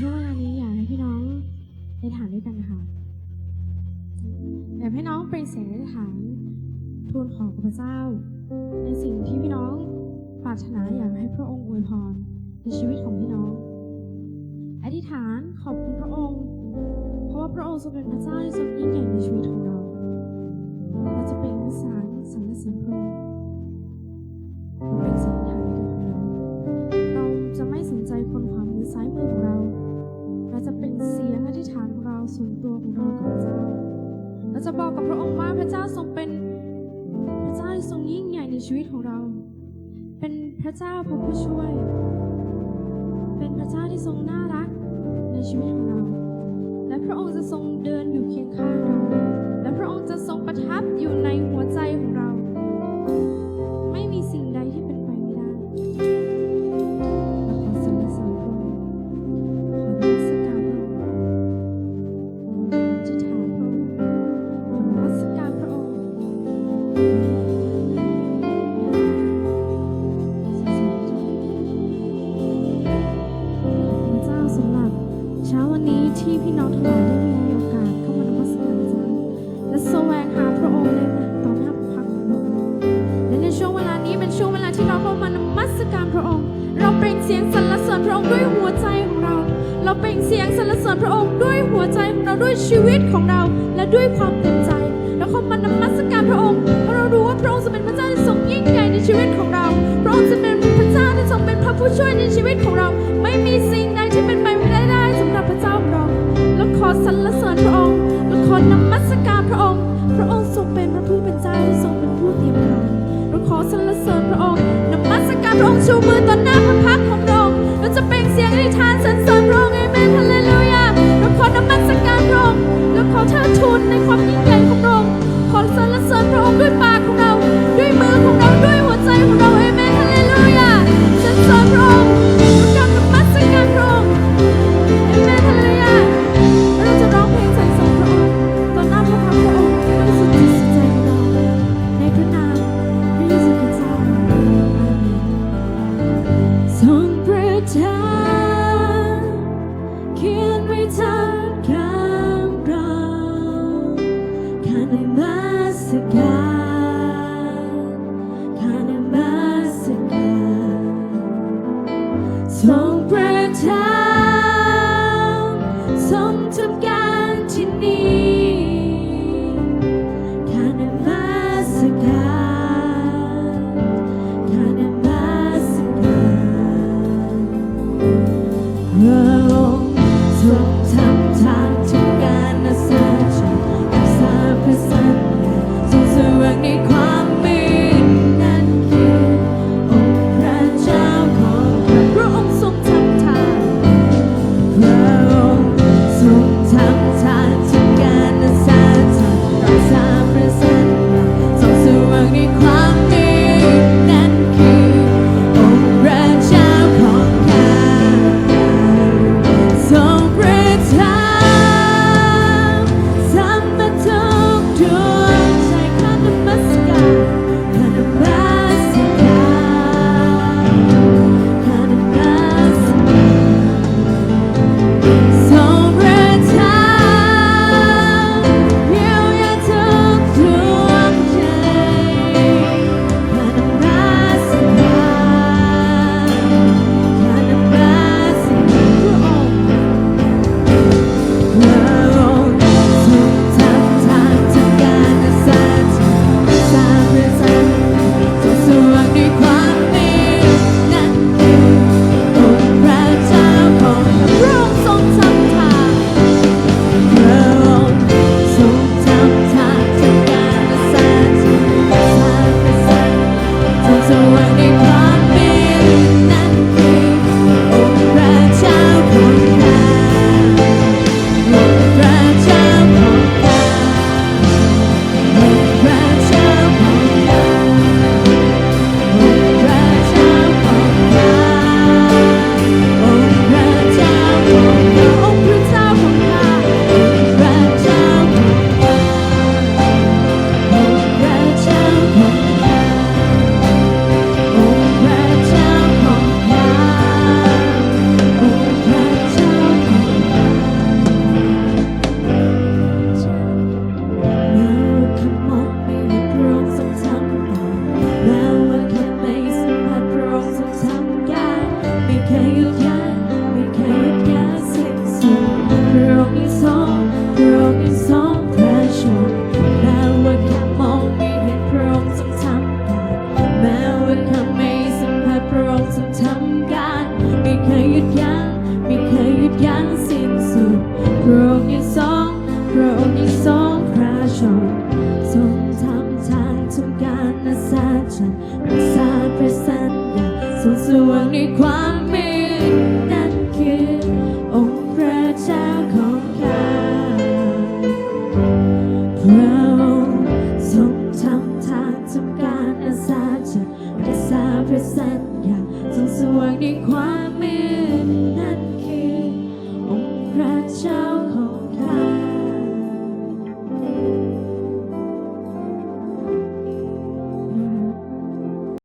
ช่วงเวลานี้อยากให้พี่น้องได้ฐานด้วยกันค่ะอยากให้น้องเป็นเสียงในฐานทูลขอพระเจ้า ในสิ่งที่พี่น้องปรารถนาอยากให้พระองค์อวยพรในชีวิตของพี่น้อง อธิษฐานขอบคุณพระองค์ เพราะว่าพระองค์ทรงเป็นพระเจ้าที่ทรงยิ่งใหญ่ในชีวิตของเรา เราจะบอกกับพระองค์ว่าพระเจ้าทรงเป็นพระเจ้าที่ทรงยิ่งใหญ่ในชีวิตของเรา เป็นพระเจ้าพระผู้ช่วย เป็นพระเจ้าที่ทรงน่ารักในชีวิตของเรา และพระองค์จะทรงเดินอยู่เคียงข้างเรา และพระองค์จะทรงประทับอยู่ในหัวใจของ เสียงสรรเสริญพระองค์ด้วยหัวใจของเรา เราเปล่งเสียงสรรเสริญพระองค์ด้วยหัวใจของเราด้วยชีวิตของเราและด้วยความเต็มใจเราเข้ามานมัสการพระองค์เพราะเรารู้ว่าพระองค์จะเป็นพระเจ้าที่ทรงยิ่งใหญ่ในชีวิตของเรา พระองค์จะเป็นพระเจ้าที่ทรงเป็นพระผู้ช่วยในชีวิตของเรา ไม่มีสิ่งใดที่เป็นไปไม่ได้สำหรับพระเจ้าของเราและขอสรรเสริญพระองค์และขอนมัสการพระองค์ พระองค์ทรงเป็นพระผู้เป็นเจ้าที่ทรงเป็นผู้เตรียมการเราขอสรรเสริญพระองค์นมัสการพระองค์ชูมือ ทรงประทาน วังในความ